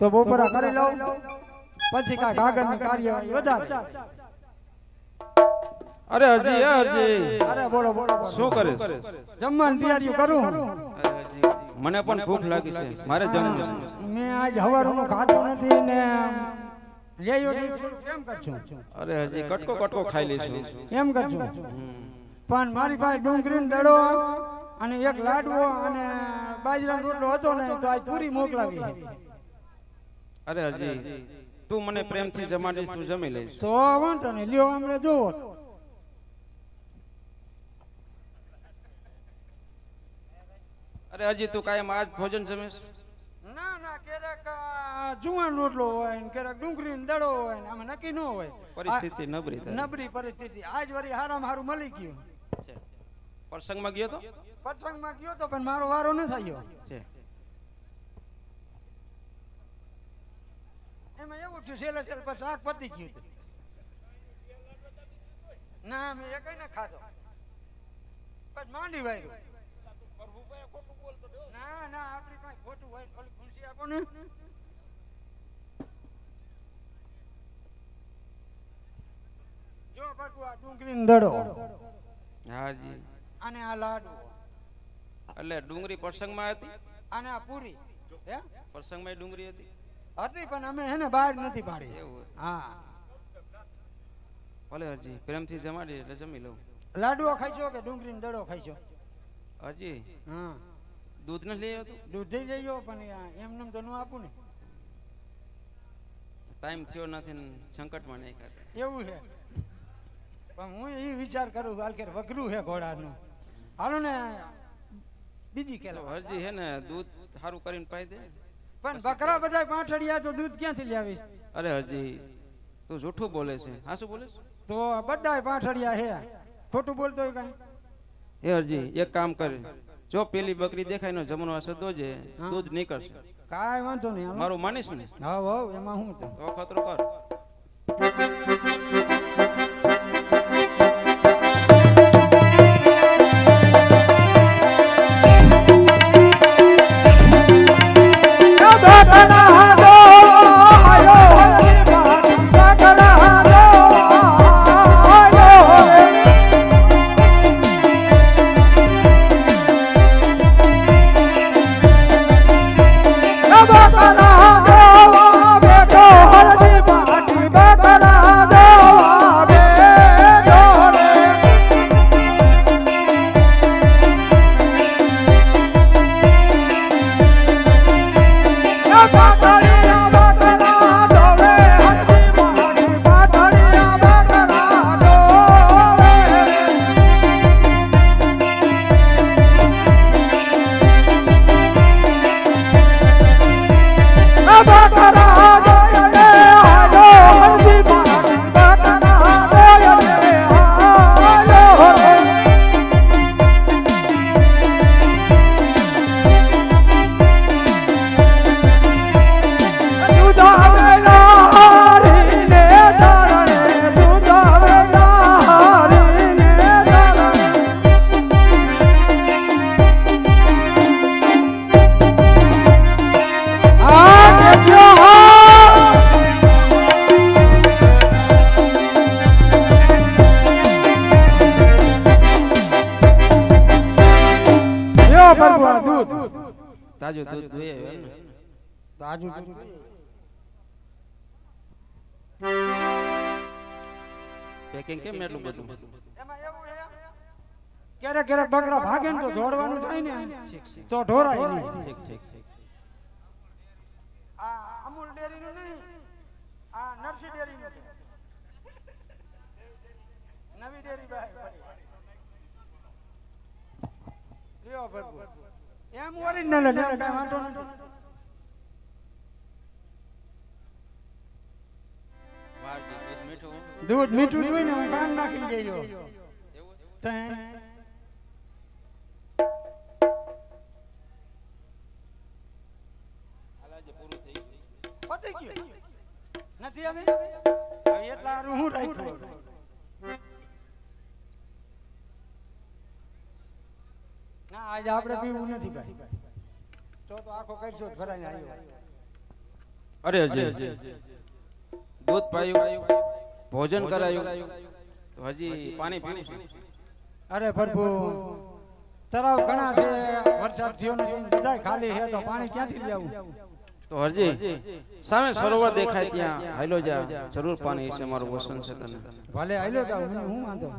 તો બપોરા કરી લઉં. પછી કાંઈકની કાર્યવાહી વધારે. અરે હજી એ હરજી અરે બોલો બોલો. શું કરે જમવાની તૈયારી કરું. મને પણ ભૂખ લાગી છે. મારે જમવું છે. મેં આજ હવારનું ખાધું નથી ને લેયો લેયો કેમ કરશું અરે હજી કટકો કટકો ખાઈ લઈશું. એમ કરશું હમ. પણ મારી પાસે ડુંગળીનો દડો અને એક લાડવો અને બાજરાનો રોટલો હતો ને તો આજ પૂરી મોકલાવી અરે હજી તું મને પ્રેમથી જમાડીશ તું જમી લઈશ. તો વાંધો નહીં લ્યો હમણાં જોવો અરે હજી તું કાયમ આજ ભોજન જમીશ? ના ના ક્યારેક જુવાન રોટલો હોય ને ક્યારેક ડુંગળીનો દડો હોય ને આમાં નક્કી ન હોય. પરિસ્થિતિ નબળી નબળી પરિસ્થિતિ. આજ વરી હારામ હારું મળી ગયું. છે. પ્રસંગમાં ગયો તો? પ્રસંગમાં ગયો તો પણ મારો વારો ન થયો. છે. એમાં એવું થયું છેલ્લે છેલ્લે પછી શાક પતી ગયું હતું. ના મેં એ ના ખાધો. પછી માંડી વાયરું. ના ના આપણી પાસે ખોટું હોય તો ખુરશી આપો ને. જો બાપુ આ ડુંગળીનો દડો. હાજી. અને આ લાડુ. એટલે ડુંગળી પ્રસંગમાં હતી? અને આ પૂરી. પ્રસંગમાં ડુંગળી હતી? હતી પણ અમે એને બહાર નથી પાડી. એવું હા. ભલે હરજી પ્રેમથી જમાડી એટલે જમી લઉં. લાડુઓ ખાઈશો કે ડુંગળીનો દડો ખાઈશો? હરજી. હા. દૂધ નથી લઈ આવતું? દૂધ જઈયો પણ એમને તો ન આપું ને. ટાઈમ થયો નથી ને સંકટમાં નહીં ખાતા એવું છે. પણ હું એ વિચાર કરું હાલ કે વગરું છે ઘોડાનું. હાલો ને બીજી કે હરજી હે ને દૂધ સારું કરીને પાઈ દે. પણ બકરા બધા પાંઠડિયા તો દૂધ ક્યાંથી લાવીશ અરે હરજી તું જૂઠું બોલે છે. હા શું બોલે? તો બધા પાંઠડિયા હે ખોટું બોલતો હોય કઈ? એ હરજી એક કામ કરે. જો પેલી બકરી દેખાય નો જમણો સદો દોજે હા. દૂધ નીકળશે. કાઈ વાંધો નહીં. મારું માનીશ ને? હા હા એમાં હું તો તો ખતરો કર. તાજું દૂધ જોઈએ એમ ને. તાજું દૂધ પેકિંગ કેમ એટલું બધું? ક્યારેક ક્યારેક બકરા ભાગે ને તો દોડવાનું થાય ને. ઠીક તો ઢોરાય નહીં. ઠીક ઠીક ઠીક આ અમૂલ ડેરીનું નહીં. આ નરસી ડેરી નું નવી ડેરી ભાઈ લ્યો ભરપૂર. એમ ઓરિજિનલ એટલે કાંઈ વાંધો નથી દૂધ મીઠું દૂધ મીઠું જ હોય ને હું કાન નાખી એવું તો. પતી ગયું. નથી હવે? એટલા હું રાખ્યું? ના આજે આપણે પીવું નથી ભાઈ. તો તો આખો કરશો ઘરાને આવ્યો અરે અજય દૂધ પાયું ભોજન કરાયું. તો હજી પાણી પીવું છે. અરે પ્રભુ તરાવ ઘણા છે. વરસાદ થયો નથી બધા ખાલી છે તો પાણી ક્યાંથી લેવું તો હરજી સામે સરોવર દેખાય ત્યાં. હાલો જા જરૂર પાણી છે મારું વસન છે તને. ભલે હાલો જા હું વાંધો?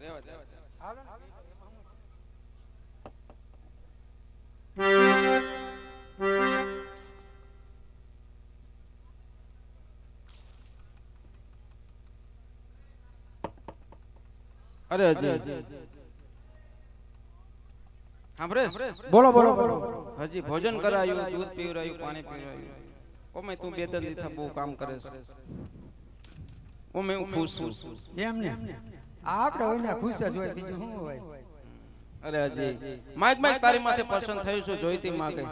રેવા દે. અરે બોલો બોલો બોલો. હજી ભોજન કરાયું દૂધ પીવરાયું પાણી પીવરાયું ઓમે તું બે ત્રણ દિવસ બહુ કામ કરે છે. ઓમે હું ખુશ છું. એમ ને? આપણે હોય ને ખુશ જ હોય બીજું શું હોય? અરે હજી. માઇક માઇક તારી માથે પસંદ થયું છું જોઈતી માગે.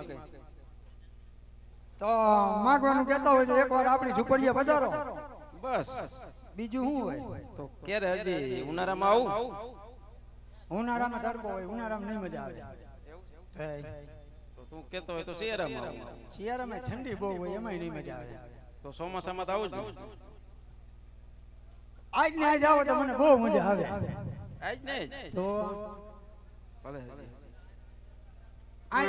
તો માગવાનું કહેતા હોય તો એકવાર આપણી ઝૂંપડીએ પધારો. બસ. બીજું શું હોય? તો ક્યારે હજી? ઉનાળામાં આવું? ઉનાળામાં તડકો હોય ઉનાળામાં નહીં મજા આવે. તો તું કેતો હોય તો શિયાળામાં શિયાળામાં ઠંડી બહુ હોય એમાંય નહીં મજા આવે. તો ચોમાસામાં તો આવું જ ને. આજ ને આજ આવો તો મને બહુ મજા આવે. આજ ને તો ભલે. આજ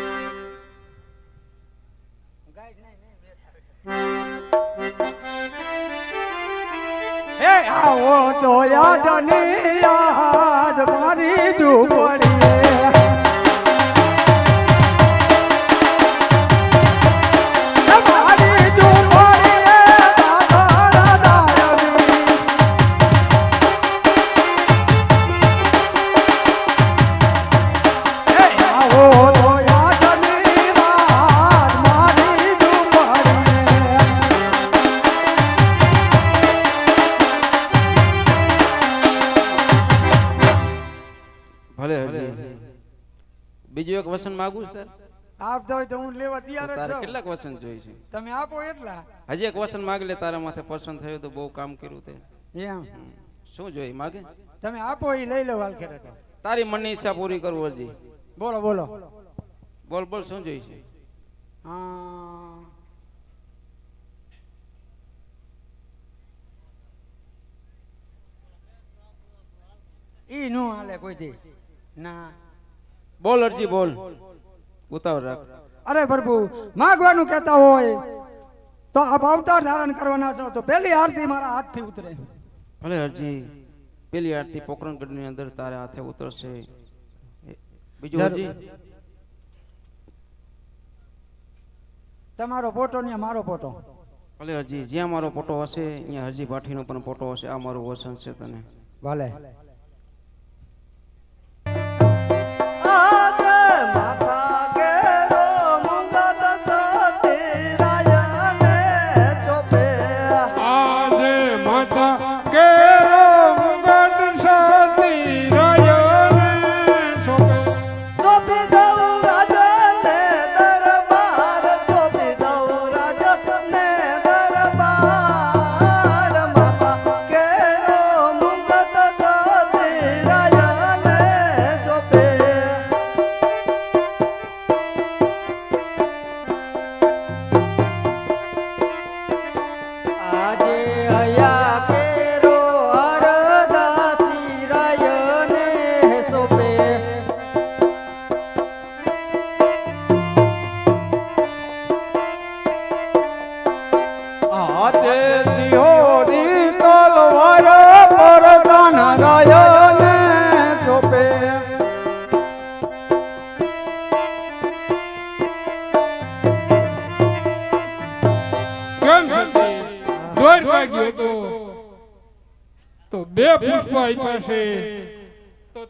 એ આવો તો યાદની યાદ મારી ઝૂંપડી વસન માંગુ છું આપતા હોય તો હું લેવા તૈયાર જ છું કેટલાક વસન જોઈ છે? તમે આપો એટલા. હજી એક વસન માગ લે તારા માથે પસંદ થયું તો બહુ કામ કર્યું તે. એમ. શું જોઈ માગે? તમે આપો એ લઈ લો વાલખેરે તો. તારી મનની ઈચ્છા પૂરી કરું હજી બોલો બોલો. બોલ બોલ શું જોઈ છે? આ, ઈ નો હાલે કોઈ દી. ના. બોલ અરજી બોલ. ઉતાવળ રાખ. અરે પ્રભુ માગવાનું કહેતા હોય તો આપ અવતાર ધારણ કરવાના છો તો પહેલી આરતી મારા હાથથી ઉતરે. ભલે અરજી પેલી આરતી પોકરણગઢની અંદર તારે હાથે ઉતરશે. બીજું અરજી? તમારો ફોટો ને મારો ફોટો. ભલે અરજી જ્યાં મારો ફોટો હશે અહીંયા હજી ભાઠીનો પણ ફોટો હશે. આ મારું વસન છે તને. ભલે.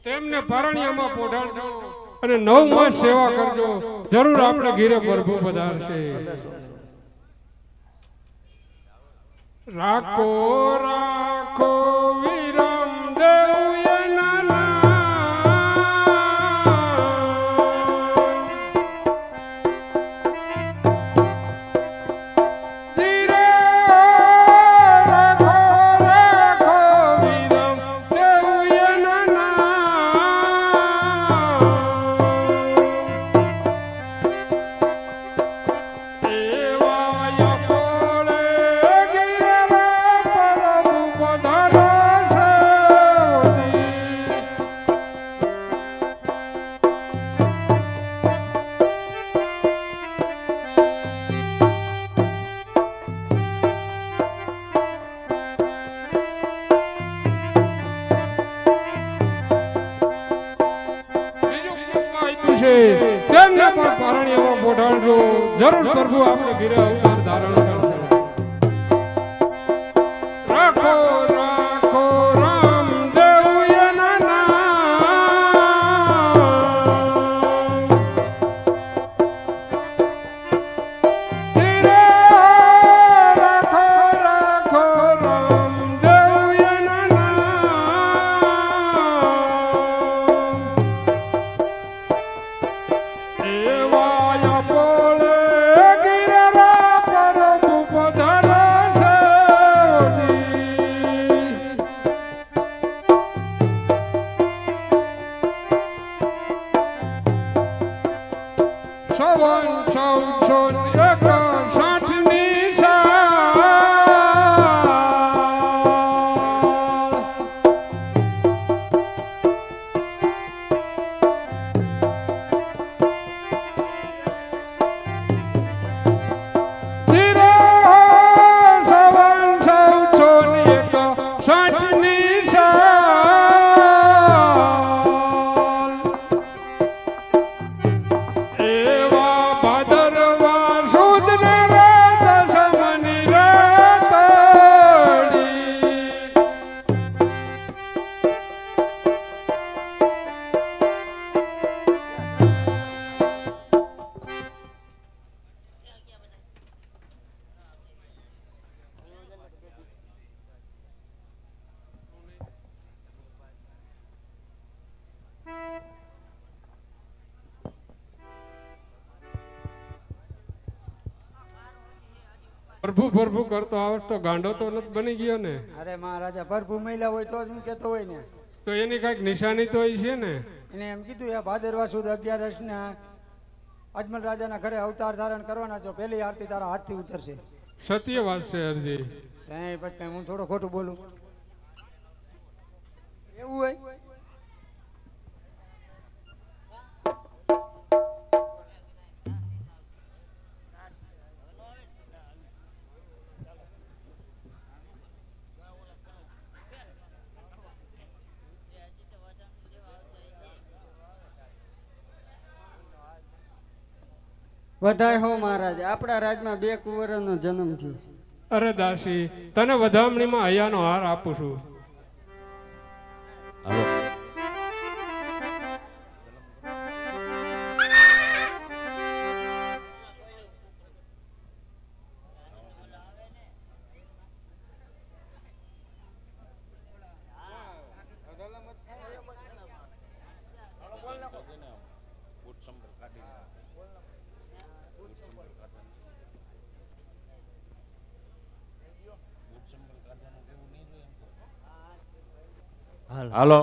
તેમને પારણિયામાં પોઢાડજો અને નવ માસ સેવા કરજો. જરૂર આપણે ઘીરે પ્રભુ પધારશે. રાખો રાખો. પ્રભુ પ્રભુ કરતો આવત તો ગાંડો તો નથી બની ગયો ને. અરે મહારાજા પ્રભુ મહિલા હોય તો જ હું કહેતો હોય ને. તો એની કંઈક નિશાની તો છે ને. એને એમ કીધું એ ભાદરવા સુદ અગિયારસ ને અજમલ રાજાના ઘરે અવતાર ધારણ કરવાના છો. પેલી આરતી તારા હાથથી ઉતરશે. સત્ય વાત છે હરજી હું થોડો ખોટું બોલું? એવું હોય? વધાય હો મહારાજ, આપણા રાજમાં બે કુંવરોનો જન્મ થયો. અરે દાસી, તને વધામણીમાં હૈયાનો હાર આપું છું. હાલો.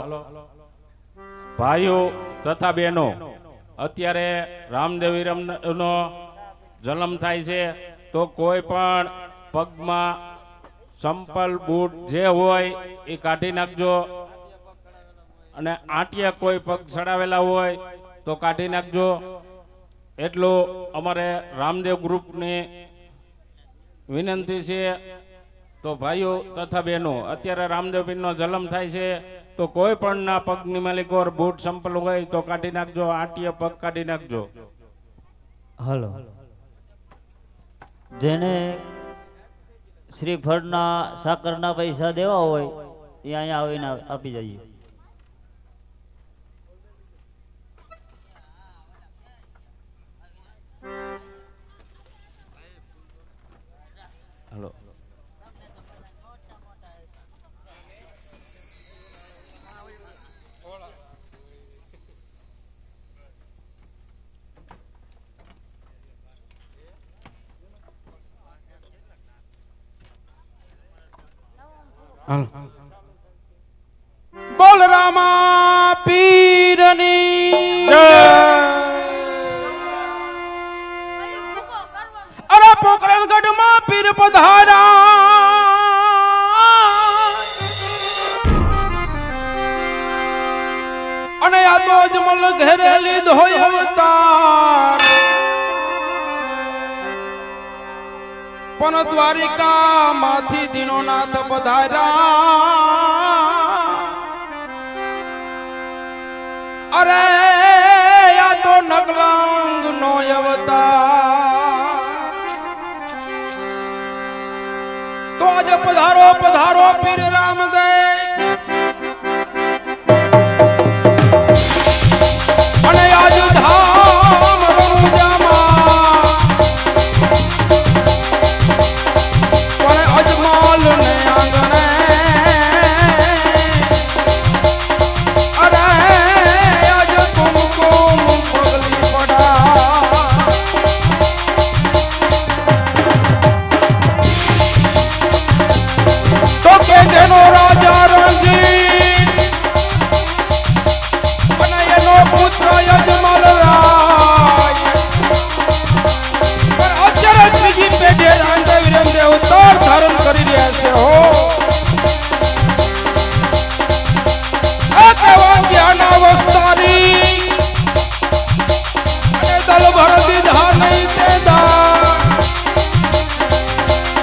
ભાઈઓ તથા બહેનો, અત્યારે રામદેવ નો જન્મ થાય છે, તો કોઈ પણ પગમાં સંપલ, બૂટ જે હોય એ કાઢી નાખજો. અને આંટિયા કોઈ પગ ચડાવેલા હોય તો કાઢી નાખજો. એટલું અમારે રામદેવ ગ્રુપની વિનંતી છે. તો ભાઈઓ તથા બહેનો, અત્યારે રામદેવ નો જન્મ થાય છે, તો કોઈ પણ ના પગની માલિક બૂટ સંપલ હોય તો કાઢી નાખજો, આંટીએ પગ કાઢી નાખજો. હલો. જેને શ્રીફળના સાકરના પૈસા દેવા હોય, એ અહીંયા આવીને આપી જઈએ. બલરામા પીરની અરે પોકરણગઢમાં પીર પધારા. અને આ તો અજમલ ઘેરે લીધો અવતાર. પણ દ્વારિકા માંથી દીનોનાથ પધાર્યા. અરે, આ તો નગલાંગ નો અવતાર. તો આજે પધારો પધારો પીર રામદેવ.